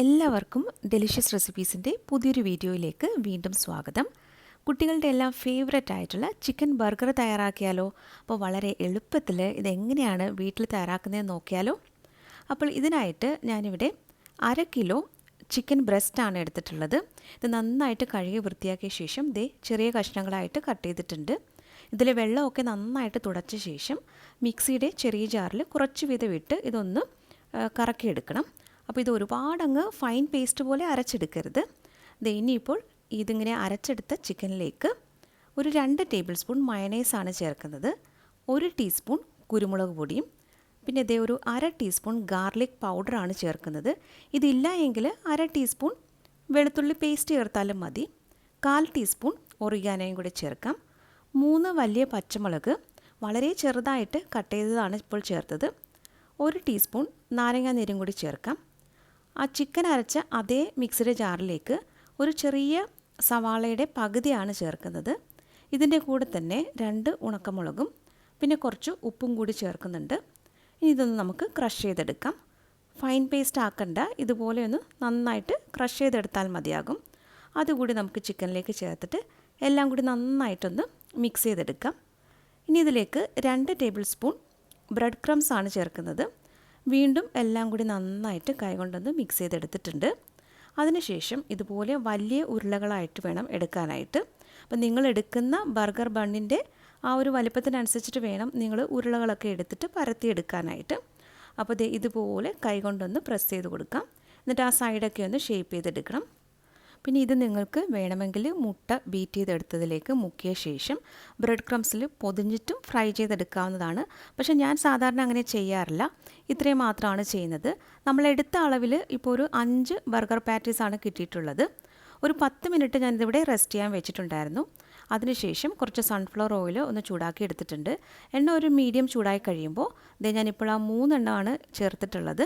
എല്ലാവർക്കും ഡെലിഷ്യസ് റെസിപ്പീസിന്റെ പുതിയൊരു വീഡിയോയിലേക്ക് വീണ്ടും സ്വാഗതം. കുട്ടികളുടെ എല്ലാം ഫേവററ്റ് ആയിട്ടുള്ള ചിക്കൻ ബർഗർ തയ്യാറാക്കിയാലോ? അപ്പോൾ വളരെ എളുപ്പത്തിൽ ഇതെങ്ങനെയാണ് വീട്ടിൽ തയ്യാറാക്കുന്നതെന്ന് നോക്കിയാലോ? അപ്പോൾ ഇതിനായിട്ട് ഞാനിവിടെ അര കിലോ ചിക്കൻ ബ്രസ്റ്റാണ് എടുത്തിട്ടുള്ളത്. ഇത് നന്നായിട്ട് കഴുകി വൃത്തിയാക്കിയ ശേഷം ദേ ചെറിയ കഷ്ണങ്ങളായിട്ട് കട്ട് ചെയ്തിട്ടുണ്ട്. ഇതിൽ വെള്ളമൊക്കെ നന്നായിട്ട് തുടച്ച ശേഷം മിക്സിയുടെ ചെറിയ ജാറിൽ കുറച്ച് വീതം ഇട്ട് ഇതൊന്ന് കറക്കിയെടുക്കണം. അപ്പോൾ ഇത് ഒരുപാട് അങ്ങ് ഫൈൻ പേസ്റ്റ് പോലെ അരച്ചെടുക്കരുത്. ഇനിയിപ്പോൾ ഇതിങ്ങനെ അരച്ചെടുത്ത ചിക്കനിലേക്ക് ഒരു രണ്ട് ടേബിൾ സ്പൂൺ മയണൈസാണ് ചേർക്കുന്നത്. ഒരു ടീസ്പൂൺ കുരുമുളക് പൊടിയും പിന്നെ ഇതേ ഒരു അര ടീസ്പൂൺ ഗാർലിക് പൗഡറാണ് ചേർക്കുന്നത്. ഇതില്ല എങ്കിൽ അര ടീസ്പൂൺ വെളുത്തുള്ളി പേസ്റ്റ് ചേർത്താലും മതി. കാൽ ടീസ്പൂൺ ഒറിയാനയും കൂടി ചേർക്കാം. മൂന്ന് വലിയ പച്ചമുളക് വളരെ ചെറുതായിട്ട് കട്ട് ചെയ്തതാണ് ഇപ്പോൾ ചേർത്തത്. ഒരു ടീസ്പൂൺ നാരങ്ങാ നീരും കൂടി ചേർക്കാം. ആ ചിക്കൻ അരച്ച അതേ മിക്സിയുടെ ജാറിലേക്ക് ഒരു ചെറിയ സവാളയുടെ പകുതിയാണ് ചേർക്കുന്നത്. ഇതിന്റെ കൂടെ തന്നെ രണ്ട് ഉണക്കമുളകും പിന്നെ കുറച്ച് ഉപ്പും കൂടി ചേർക്കുന്നുണ്ട്. ഇനി ഇതൊന്ന് നമുക്ക് ക്രഷ് ചെയ്തെടുക്കാം. ഫൈൻ പേസ്റ്റ് ആക്കണ്ട ഇതുപോലെ ഒന്ന് നന്നായിട്ട് ക്രഷ് ചെയ്തെടുത്താൽ മതിയാകും. അതുകൂടി നമുക്ക് ചിക്കനിലേക്ക് ചേർത്തിട്ട് എല്ലാം കൂടി നന്നായിട്ടൊന്ന് മിക്സ് ചെയ്തെടുക്കാം. ഇനി ഇതിലേക്ക് രണ്ട് ടേബിൾ സ്പൂൺ ബ്രെഡ് ക്രംസ് ആണ് ചേർക്കുന്നത്. വീണ്ടും എല്ലാം കൂടി നന്നായിട്ട് കൈകൊണ്ടൊന്ന് മിക്സ് ചെയ്തെടുത്തിട്ടുണ്ട്. അതിനുശേഷം ഇതുപോലെ വലിയ ഉരുളകളായിട്ട് വേണം എടുക്കാനായിട്ട്. അപ്പം നിങ്ങൾ എടുക്കുന്ന ബർഗർ ബണ്ണിന്റെ ആ ഒരു വലിപ്പത്തിനനുസരിച്ചിട്ട് വേണം നിങ്ങൾ ഉരുളകളൊക്കെ എടുത്തിട്ട് പരത്തിയെടുക്കാനായിട്ട്. അപ്പോൾ ഇത് ഇതുപോലെ കൈകൊണ്ടൊന്ന് പ്രസ് ചെയ്ത് കൊടുക്കാം. എന്നിട്ട് ആ സൈഡൊക്കെ ഒന്ന് ഷേപ്പ് ചെയ്തെടുക്കണം. പിന്നെ ഇത് നിങ്ങൾക്ക് വേണമെങ്കിൽ മുട്ട ബീറ്റ് ചെയ്തെടുത്തതിലേക്ക് മുക്കിയ ശേഷം ബ്രെഡ് ക്രംസിൽ പൊതിഞ്ഞിട്ടും ഫ്രൈ ചെയ്തെടുക്കാവുന്നതാണ്. പക്ഷേ ഞാൻ സാധാരണ അങ്ങനെ ചെയ്യാറില്ല. ഇത്രയും മാത്രമാണ് ചെയ്യുന്നത്. നമ്മൾ എടുത്ത അളവിൽ ഇപ്പോൾ ഒരു അഞ്ച് ബർഗർ പാറ്റീസാണ് കിട്ടിയിട്ടുള്ളത്. ഒരു പത്ത് മിനിറ്റ് ഞാനിതിവിടെ റെസ്റ്റ് ചെയ്യാൻ വെച്ചിട്ടുണ്ടായിരുന്നു. അതിനുശേഷം കുറച്ച് സൺഫ്ലവർ ഓയിൽ ഒന്ന് ചൂടാക്കി എടുത്തിട്ടുണ്ട്. എണ്ണ ഒരു മീഡിയം ചൂടായി കഴിയുമ്പോൾ ഇത് ഞാനിപ്പോൾ ആ മൂന്നെണ്ണമാണ് ചേർത്തിട്ടുള്ളത്.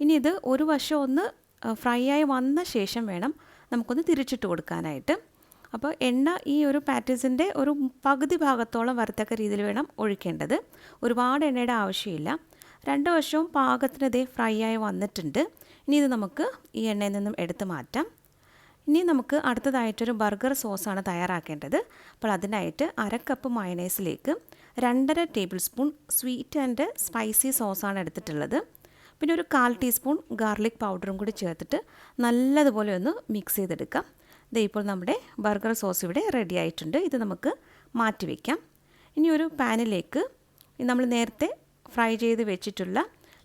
ഇനി ഇത് ഒരു വശം ഒന്ന് ഫ്രൈ ആയി വന്ന ശേഷം വേണം നമുക്കൊന്ന് തിരിച്ചിട്ട് കൊടുക്കാനായിട്ട്. അപ്പോൾ എണ്ണ ഈ ഒരു പാറ്റീസിന്റെ ഒരു പകുതി ഭാഗത്തോളം വരത്തക്ക രീതിയിൽ വേണം ഒഴിക്കേണ്ടത്. ഒരുപാട് എണ്ണയുടെ ആവശ്യമില്ല. രണ്ട് വശവും പാകത്തിന് ഫ്രൈ ആയി വന്നിട്ടുണ്ട്. ഇനി ഇത് നമുക്ക് ഈ എണ്ണയിൽ നിന്നും എടുത്ത് മാറ്റാം. ഇനി നമുക്ക് അടുത്തതായിട്ടൊരു ബർഗർ സോസാണ് തയ്യാറാക്കേണ്ടത്. അപ്പോൾ അതിനായിട്ട് അര കപ്പ് മയണൈസിലേക്ക് രണ്ടര tablespoon sweet and spicy സോസാണ് എടുത്തിട്ടുള്ളത്. പിന്നെ ഒരു കാൽ ടീസ്പൂൺ ഗാർലിക് പൗഡറും കൂടി ചേർത്തിട്ട് നല്ലതുപോലെ ഒന്ന് മിക്സ് ചെയ്തെടുക്കാം. ഇത് ഇപ്പോൾ നമ്മുടെ ബർഗർ സോസ് ഇവിടെ റെഡി ആയിട്ടുണ്ട്. ഇത് നമുക്ക് മാറ്റി വയ്ക്കാം ഇനി ഒരു പാനിലേക്ക് നമ്മൾ നേരത്തെ ഫ്രൈ ചെയ്ത് വെച്ചിട്ടുള്ള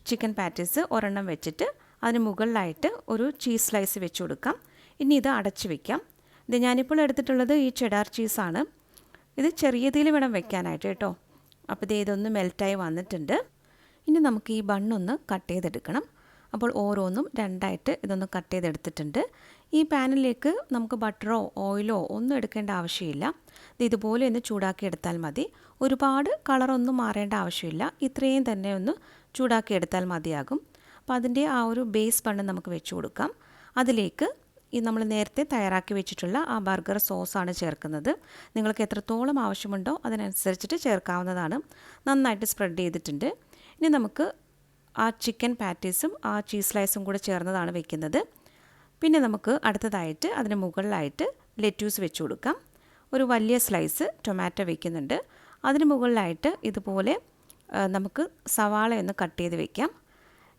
ചിക്കൻ പാറ്റീസ് ഒരെണ്ണം വെച്ചിട്ട് അതിന് മുകളിലായിട്ട് ഒരു ചീസ് സ്ലൈസ് വെച്ച് കൊടുക്കാം. ഇനി ഇത് അടച്ച് വയ്ക്കാം ഇത് ഞാനിപ്പോൾ എടുത്തിട്ടുള്ളത് ഈ ചെഡാർ ചീസാണ് ഇത് ചെറിയതിൽ വേണം വെക്കാനായിട്ട് കേട്ടോ. അപ്പോൾ ഇത് ഇതൊന്ന് മെൽറ്റായി വന്നിട്ടുണ്ട്. ഇനി നമുക്ക് ഈ ബണ്ണൊന്ന് കട്ട് ചെയ്തെടുക്കണം. അപ്പോൾ ഓരോന്നും രണ്ടായിട്ട് ഇതൊന്ന് കട്ട് ചെയ്തെടുത്തിട്ടുണ്ട്. ഈ പാനിലേക്ക് നമുക്ക് ബട്ടറോ ഓയിലോ ഒന്നും എടുക്കേണ്ട ആവശ്യമില്ല. ഇത് ഇതുപോലെ ഒന്ന് ചൂടാക്കി എടുത്താൽ മതി. ഒരുപാട് കളറൊന്നും മാറേണ്ട ആവശ്യമില്ല. ഇത്രയും തന്നെ ഒന്ന് ചൂടാക്കി എടുത്താൽ മതിയാകും. അപ്പോൾ അതിന്റെ ആ ഒരു ബേസ് ബണ്ണ് നമുക്ക് വെച്ച് കൊടുക്കാം. അതിലേക്ക് ഈ നമ്മൾ നേരത്തെ തയ്യാറാക്കി വെച്ചിട്ടുള്ള ആ ബർഗർ സോസാണ് ചേർക്കുന്നത്. നിങ്ങൾക്ക് എത്രത്തോളം ആവശ്യമുണ്ടോ അതിനനുസരിച്ചിട്ട് ചേർക്കാവുന്നതാണ്. നന്നായിട്ട് സ്പ്രെഡ് ചെയ്തിട്ടുണ്ട്. ഇനി നമുക്ക് ആ ചിക്കൻ പാറ്റീസും ആ ചീസ് സ്ലൈസും കൂടെ ചേർന്നതാണ് വെക്കുന്നത്. പിന്നെ നമുക്ക് അടുത്തതായിട്ട് അതിന് മുകളിലായിട്ട് ലെറ്റ്യൂസ് വെച്ച് കൊടുക്കാം. ഒരു വലിയ സ്ലൈസ് ടൊമാറ്റോ വെക്കുന്നുണ്ട്. അതിന് മുകളിലായിട്ട് ഇതുപോലെ നമുക്ക് സവാള ഒന്ന് കട്ട് ചെയ്ത് വെക്കാം.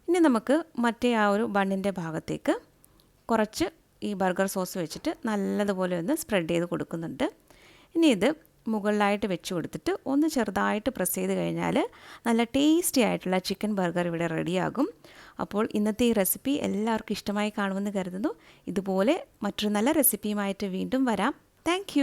ഇനി നമുക്ക് മറ്റേ ആ ഒരു ബണ്ണിന്റെ ഭാഗത്തേക്ക് കുറച്ച് ഈ ബർഗർ സോസ് വെച്ചിട്ട് നല്ലതുപോലെ ഒന്ന് സ്പ്രെഡ് ചെയ്ത് കൊടുക്കുന്നുണ്ട്. ഇനി ഇത് മുകളിലായിട്ട് വെച്ച് കൊടുത്തിട്ട് ഒന്ന് ചെറുതായിട്ട് പ്രസ് ചെയ്ത് കഴിഞ്ഞാൽ നല്ല ടേസ്റ്റി ആയിട്ടുള്ള ചിക്കൻ ബർഗർ ഇവിടെ റെഡിയാകും അപ്പോൾ ഇന്നത്തെ ഈ റെസിപ്പി എല്ലാവർക്കും ഇഷ്ടമായി കാണുമെന്ന് കരുതുന്നു. ഇതുപോലെ മറ്റൊരു നല്ല റെസിപ്പിയുമായിട്ട് വീണ്ടും വരാം. താങ്ക്